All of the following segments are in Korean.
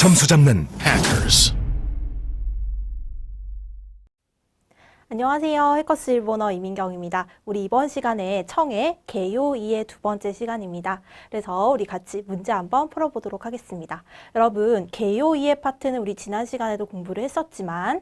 점수 잡는 Hackers. 안녕하세요. 해커스 일본어 이민경입니다. 우리 이번 시간에 청의 개요 2의 두 번째 시간입니다. 그래서 우리 같이 문제 한번 풀어보도록 하겠습니다. 여러분, 개요 2의 파트는 우리 지난 시간에도 공부를 했었지만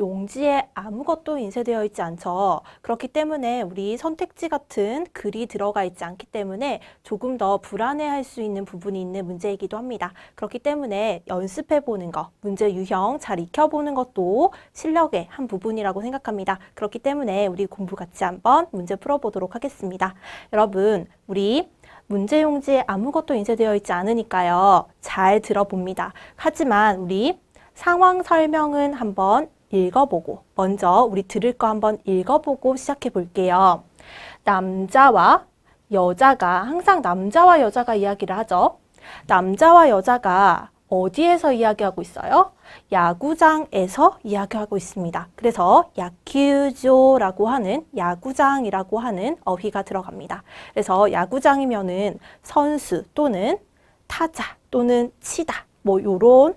용지에 아무것도 인쇄되어 있지 않죠. 그렇기 때문에 우리 선택지 같은 글이 들어가 있지 않기 때문에 조금 더 불안해할 수 있는 부분이 있는 문제이기도 합니다. 그렇기 때문에 연습해 보는 거, 문제 유형 잘 익혀보는 것도 실력의 한 부분이라고 생각합니다. 그렇기 때문에 우리 공부 같이 한번 문제 풀어보도록 하겠습니다. 여러분, 우리 문제 용지에 아무것도 인쇄되어 있지 않으니까요. 잘 들어봅니다. 하지만 우리 상황 설명은 한번 읽어보고 먼저 우리 들을 거 한번 읽어보고 시작해 볼게요. 남자와 여자가 항상 남자와 여자가 이야기를 하죠. 남자와 여자가 어디에서 이야기하고 있어요? 야구장에서 이야기하고 있습니다. 그래서 야큐조라고 하는 야구장이라고 하는 어휘가 들어갑니다. 그래서 야구장이면은 선수 또는 타자 또는 치다 뭐 요런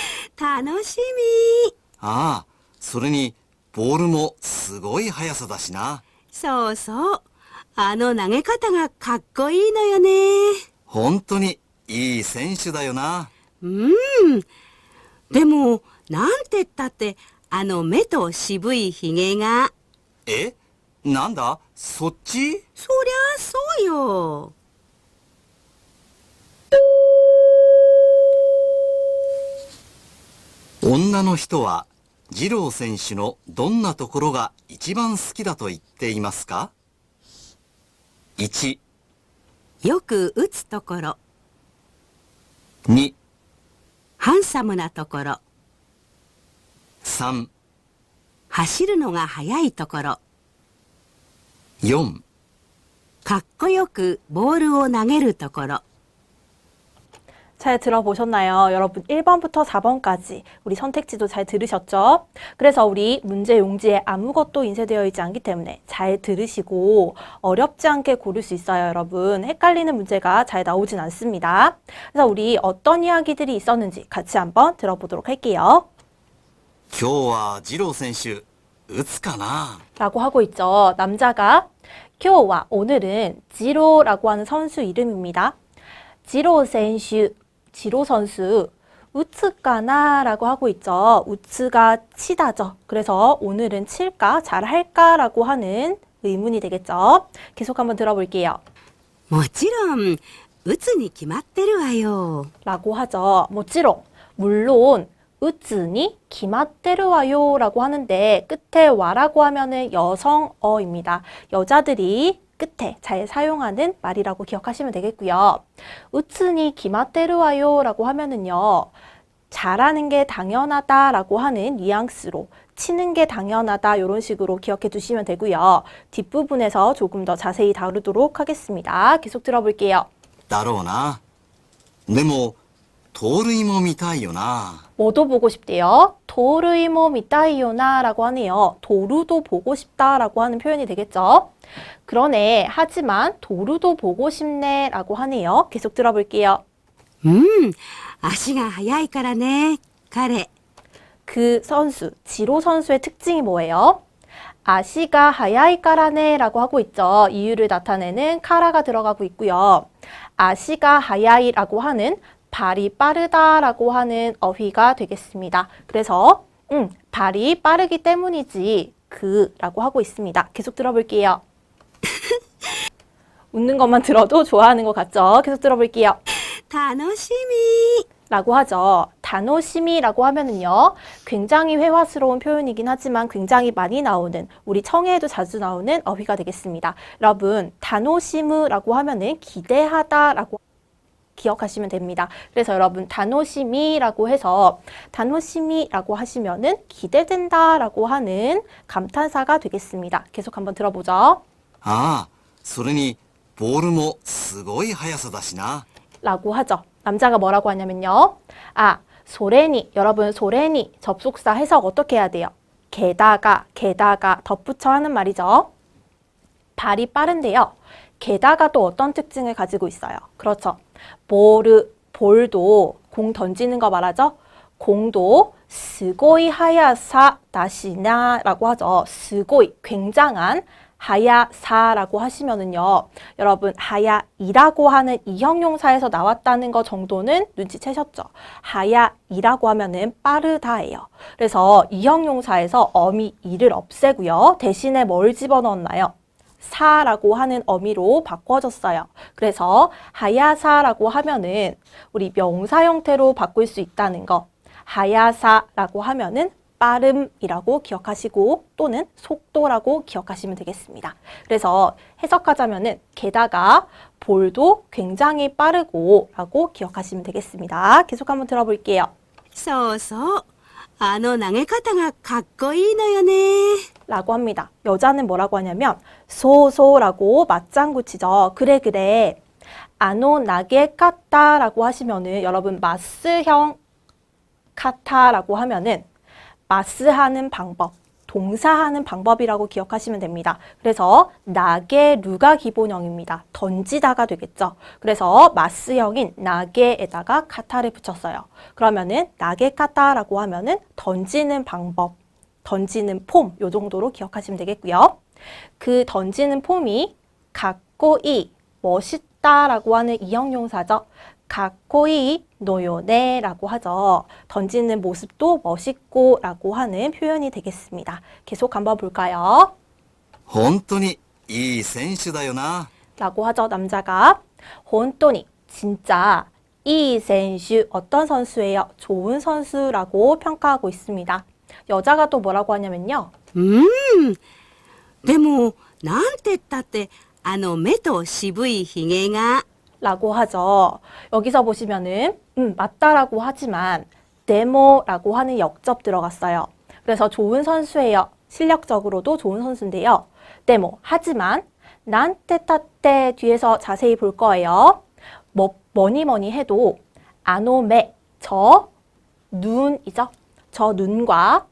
楽しみ。ああそれにボールもすごい速さだしなそうそう。あの投げ方がかっこいいのよね。本当にいい選手だよなうん。でも、なんてったって、あの目と渋いひげが。え？なんだ？そっち？そりゃそうよ。女の人は二郎選手のどんなところが一番好きだと言っていますか ?1、よく打つところ、2、ハンサムなところ、3、走るのが速いところ、4、かっこよくボールを投げるところ。 잘 들어보셨나요? 여러분 1번부터 4번까지 우리 선택지도 잘 들으셨죠? 그래서 우리 문제 용지에 아무것도 인쇄되어 있지 않기 때문에 잘 들으시고 어렵지 않게 고를 수 있어요, 여러분. 헷갈리는 문제가 잘 나오진 않습니다. 그래서 우리 어떤 이야기들이 있었는지 같이 한번 들어보도록 할게요. 今日は二郎選手打つかな 라고 하고 있죠. 남자가 교와 오늘은 지로라고 하는 선수 이름입니다. 지로 선수, 지로 선수 우츠까나라고 하고 있죠. 우츠가 치다죠. 그래서 오늘은 칠까 잘할까라고 하는 의문이 되겠죠. 계속 한번 들어볼게요. もちろん、打つに決まってるわよ。 라고 하죠. 뭐지롱 물론 으즈니 기마테르와요 라고 하는데 끝에 와라고 하면은 여성어입니다. 여자들이 끝에 잘 사용하는 말이라고 기억하시면 되겠고요. 으츠니 기마테르와요 라고 하면은요. 잘하는 게 당연하다 라고 하는 뉘앙스로 치는 게 당연하다 이런 식으로 기억해 두시면 되고요. 뒷부분에서 조금 더 자세히 다루도록 하겠습니다. 계속 들어볼게요. だろうなでも 도르이 모미타이요나. 뭐도 보고 싶대요? 도르이 모미타이요나라고 하네요. 도루도 보고 싶다라고 하는 표현이 되겠죠. 그러네. 하지만 도루도 보고 싶네라고 하네요. 계속 들어볼게요. 음, 아시가 하야이까라네. 카레. 그 선수, 지로 선수의 특징이 뭐예요? 아시가 하야이까라네라고 하고 있죠. 이유를 나타내는 카라가 들어가고 있고요. 아시가 하야이라고 하는 발이 빠르다라고 하는 어휘가 되겠습니다. 그래서 음, 발이 빠르기 때문이지 그라고 하고 있습니다. 계속 들어볼게요. 웃는 것만 들어도 좋아하는 것 같죠? 계속 들어볼게요. 단호심이 라고 하죠. 단호심이라고 하면은요. 굉장히 회화스러운 표현이긴 하지만 굉장히 많이 나오는 우리 청해에도 자주 나오는 어휘가 되겠습니다. 여러분, 단호심이라고 하면은 기대하다라고 기억하시면 됩니다. 그래서 여러분 다노시미라고 해서 다노시미라고 하시면은 기대된다라고 하는 감탄사가 되겠습니다. 계속 한번 들어보죠. ああ、それに、ボールもすごい速さだしな。 라고 하죠. 남자가 뭐라고 하냐면요. 아, 소레니. 여러분, 소레니. 접속사 해석 어떻게 해야 돼요? 게다가, 게다가 덧붙여 하는 말이죠. 발이 빠른데요. 게다가 또 어떤 특징을 가지고 있어요? 그렇죠. 볼을, 볼도 공 던지는 거 말하죠? 공도 스고이 하야사 다시나라고 하죠. 스고이, 굉장한 하야사라고 하시면은요. 여러분 하야이라고 하는 이형용사에서 나왔다는 거 정도는 눈치채셨죠? 하야이라고 하면은 빠르다예요. 그래서 이형용사에서 어미 이를 없애고요. 대신에 뭘 집어넣었나요? 사라고 하는 어미로 바꿔줬어요. 그래서 하야사라고 하면은 우리 명사 형태로 바꿀 수 있다는 거. 하야사라고 하면은 빠름이라고 기억하시고 또는 속도라고 기억하시면 되겠습니다. 그래서 해석하자면은 게다가 볼도 굉장히 빠르고 라고 기억하시면 되겠습니다. 계속 한번 들어볼게요. 서서 あの投げ方がかっこいいのよね。 라고 합니다. 여자는 뭐라고 하냐면 소소라고 맞장구 치죠. 그래 그래. 아노 나게 카타라고 하시면은 여러분 마스형 카타라고 하면은 마스하는 방법, 동사하는 방법이라고 기억하시면 됩니다. 그래서 나게 루가 기본형입니다. 던지다가 되겠죠. 그래서 마스형인 나게에다가 카타를 붙였어요. 그러면은 나게 카타라고 하면은 던지는 방법, 던지는 폼, 요 정도로 기억하시면 되겠고요. 그 던지는 폼이 가꼬이, 멋있다라고 하는 이형용사죠. 가꼬이 노요네라고 하죠. 던지는 모습도 멋있고라고 하는 표현이 되겠습니다. 계속 한번 볼까요? 本当にいい選手だよな。 라고 하죠. 남자가 혼또니 진짜 이 선수 어떤 선수예요? 좋은 선수라고 평가하고 있습니다. 여자가 또 뭐라고 하냐면요. うん。でも、なんて言ったって、あの目と渋いひげが。 라고 하죠. 여기서 보시면은 음, 맞다라고 하지만 데모라고 하는 역접 들어갔어요. 그래서 좋은 선수예요. 실력적으로도 좋은 선수인데요. 데모 하지만 난테 타테 뒤에서 자세히 볼 거예요. 뭐 뭐니 뭐니 해도 아노메 저 눈이죠. 저 눈과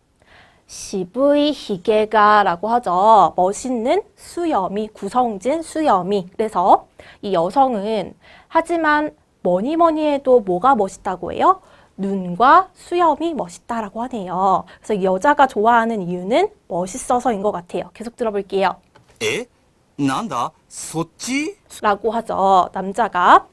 시브이 히게가라고 하죠. 멋있는 수염이 구성진 수염이. 그래서 이 여성은 하지만 뭐니 뭐니 해도 뭐가 멋있다고 해요? 눈과 수염이 멋있다라고 하네요. 그래서 여자가 좋아하는 이유는 멋있어서인 것 같아요. 계속 들어볼게요. 에? 난다? 소찌? 라고 하죠. 남자가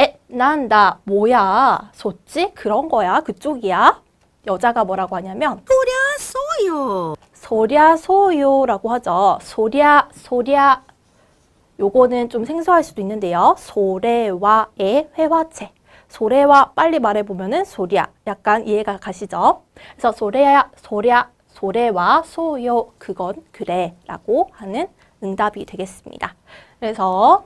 에? 난다? 뭐야? 소찌? 그런 거야? 그쪽이야? 여자가 뭐라고 하냐면 소랴 소요 소랴 소요라고 하죠. 소랴 소랴 요거는 좀 생소할 수도 있는데요. 소래와의 회화체. 소래와 빨리 말해보면은 소랴. 약간 이해가 가시죠? 그래서 소래야, 소랴, 소래와 소요. 그건 그래. 라고 하는 응답이 되겠습니다. 그래서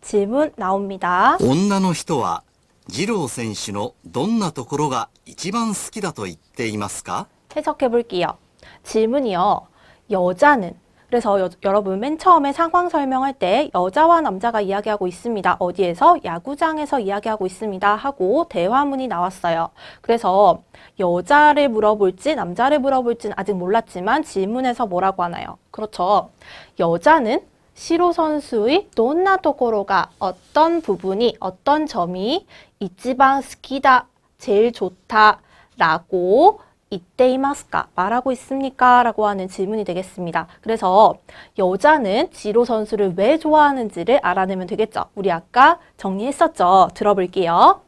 질문 나옵니다. 女の人は、二郎選手のどんなところが一番好きだと言っていますか 해석해 볼게요. 질문이요. 여자는 그래서 여, 여러분 맨 처음에 상황 설명할 때 여자와 남자가 이야기하고 있습니다. 어디에서? 야구장에서 이야기하고 있습니다. 하고 대화문이 나왔어요. 그래서 여자를 물어볼지 남자를 물어볼지는 아직 몰랐지만 질문에서 뭐라고 하나요? 그렇죠. 여자는 시로 선수의 돈나 도코로가 어떤 부분이 어떤 점이 이치방 스키다 제일 좋다라고 이때이마스까 말하고 있습니까? 라고 하는 질문이 되겠습니다. 그래서 여자는 지로 선수를 왜 좋아하는지를 알아내면 되겠죠. 우리 아까 정리했었죠. 들어볼게요.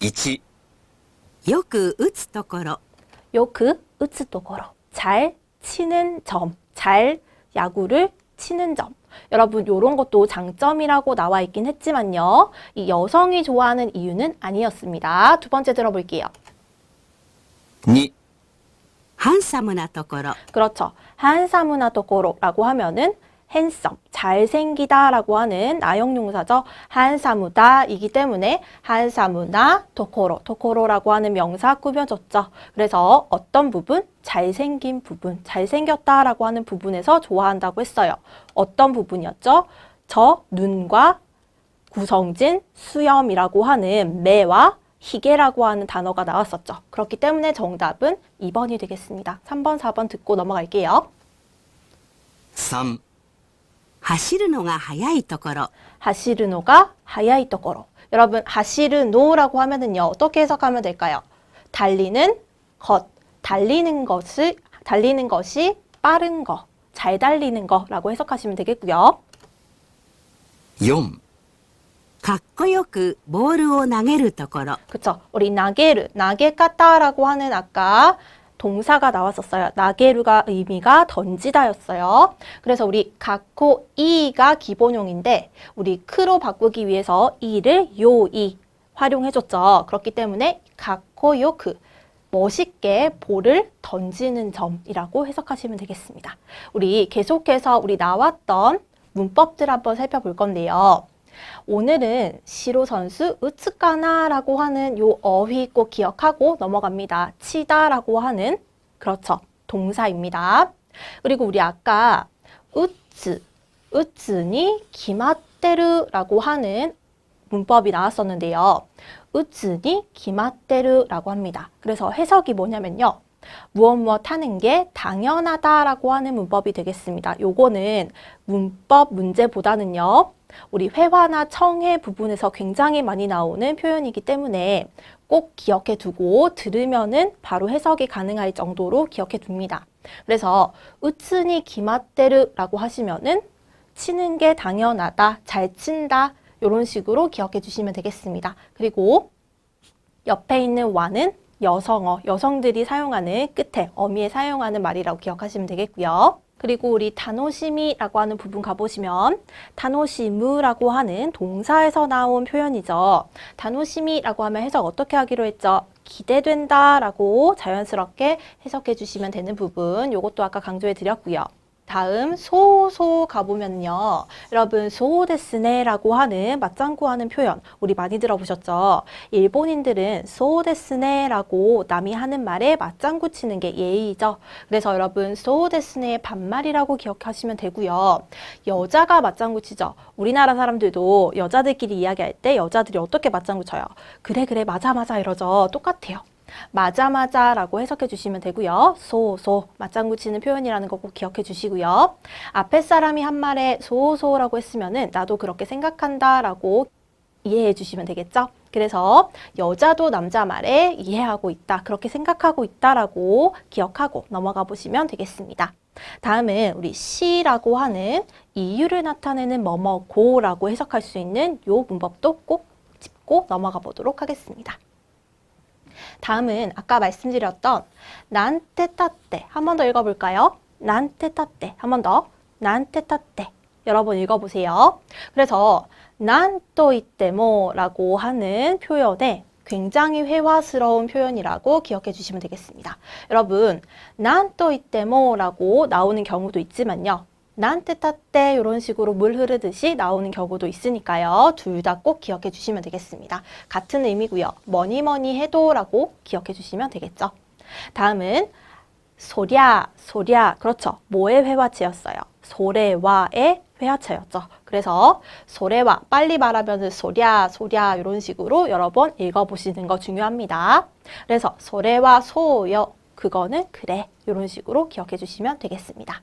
1、よく打つところ。 요크 으츠도거로 잘 치는 점, 잘 야구를 치는 점. 여러분 요런 것도 장점이라고 나와 있긴 했지만요. 이 여성이 좋아하는 이유는 아니었습니다. 두 번째 들어볼게요. 2、ハンサムなところ。 그렇죠. 한사무나 도코로라고 하면은 handsome, 잘생기다라고 하는 나형용사죠. 한사무다이기 때문에 한사무나 도코로, 도코로라고 하는 명사 꾸며졌죠. 그래서 어떤 부분? 잘생긴 부분, 잘생겼다라고 하는 부분에서 좋아한다고 했어요. 어떤 부분이었죠? 저 눈과 구성진, 수염이라고 하는 매와 희계라고 하는 단어가 나왔었죠. 그렇기 때문에 정답은 2번이 되겠습니다. 3번, 4번 듣고 넘어갈게요. 3 하시르노가 하야이 토코로 하시르노가 하야이 토코로 여러분 하시르노라고 하면은요. 어떻게 해석하면 될까요? 달리는 것, 달리는 것을 달리는 것이 빠른 거, 잘 달리는 거라고 해석하시면 되겠고요. 4かっこよくボールを投げるところ。 그쵸. 우리 나게르, 나게까따라고 하는 아까 동사가 나왔었어요. 나게르가 의미가 던지다였어요. 그래서 우리 가코 이가 기본용인데 우리 크로 바꾸기 위해서 이를 요이 활용해줬죠. 그렇기 때문에 가코 요크 멋있게 볼을 던지는 점이라고 해석하시면 되겠습니다. 우리 계속해서 우리 나왔던 문법들 한번 살펴볼 건데요. 오늘은 시로 선수 으츠까나라고 하는 요 어휘 꼭 기억하고 넘어갑니다. 치다라고 하는 그렇죠. 동사입니다. 그리고 우리 아까 으츠, 으츠니 기마테르라고 하는 문법이 나왔었는데요. 으츠니 기마테르라고 합니다. 그래서 해석이 뭐냐면요. 무엇 무엇 하는 게 당연하다라고 하는 문법이 되겠습니다. 요거는 문법 문제보다는요. 우리 회화나 청해 부분에서 굉장히 많이 나오는 표현이기 때문에 꼭 기억해 두고 들으면은 바로 해석이 가능할 정도로 기억해 둡니다. 그래서 으츠니 기마테르라고 하시면은 치는 게 당연하다, 잘 친다 이런 식으로 기억해 주시면 되겠습니다. 그리고 옆에 있는 와는 여성어, 여성들이 사용하는 끝에 어미에 사용하는 말이라고 기억하시면 되겠고요. 그리고 우리 다노시미라고 하는 부분 가보시면 다노시무라고 하는 동사에서 나온 표현이죠. 다노시미라고 하면 해석 어떻게 하기로 했죠? 기대된다 라고 자연스럽게 해석해 주시면 되는 부분 요것도 아까 강조해 드렸고요. 다음 소소 가보면요. 여러분 소데스네라고 하는 맞장구하는 표현 우리 많이 들어보셨죠? 일본인들은 소데스네라고 남이 하는 말에 맞장구 치는 게 예의죠. 그래서 여러분 소데스네의 반말이라고 기억하시면 되고요. 여자가 맞장구 치죠. 우리나라 사람들도 여자들끼리 이야기할 때 여자들이 어떻게 맞장구 쳐요? 그래 그래 맞아 맞아 이러죠. 똑같아요. 맞아 맞아라고 해석해 주시면 되고요. 소소 맞장구 치는 표현이라는 거 꼭 기억해 주시고요. 앞에 사람이 한 말에 소소라고 했으면은 나도 그렇게 생각한다라고 이해해 주시면 되겠죠? 그래서 여자도 남자 말에 이해하고 있다, 그렇게 생각하고 있다라고 기억하고 넘어가 보시면 되겠습니다. 다음은 우리 시라고 하는 이유를 나타내는 뭐뭐고라고 해석할 수 있는 요 문법도 꼭 짚고 넘어가 보도록 하겠습니다. 다음은 아까 말씀드렸던 난테 따떼 한 번 더 읽어볼까요? 난테 따떼 한 번 더. 난테 따떼 여러분 읽어보세요. 그래서 난또 이때모라고 하는 표현에 굉장히 회화스러운 표현이라고 기억해 주시면 되겠습니다. 여러분 난 또 이때모라고 나오는 경우도 있지만요. 난테 따떼 이런 식으로 물 흐르듯이 나오는 경우도 있으니까요. 둘 다 꼭 기억해 주시면 되겠습니다. 같은 의미고요. 뭐니 뭐니 해도 라고 기억해 주시면 되겠죠. 다음은 소랴, 소랴. 그렇죠. 뭐의 회화체였어요? 소래와의 회화체였죠. 그래서 소래와 빨리 말하면 소랴, 소랴 이런 식으로 여러 번 읽어보시는 거 중요합니다. 그래서 소래와 소여 그거는 그래 이런 식으로 기억해 주시면 되겠습니다.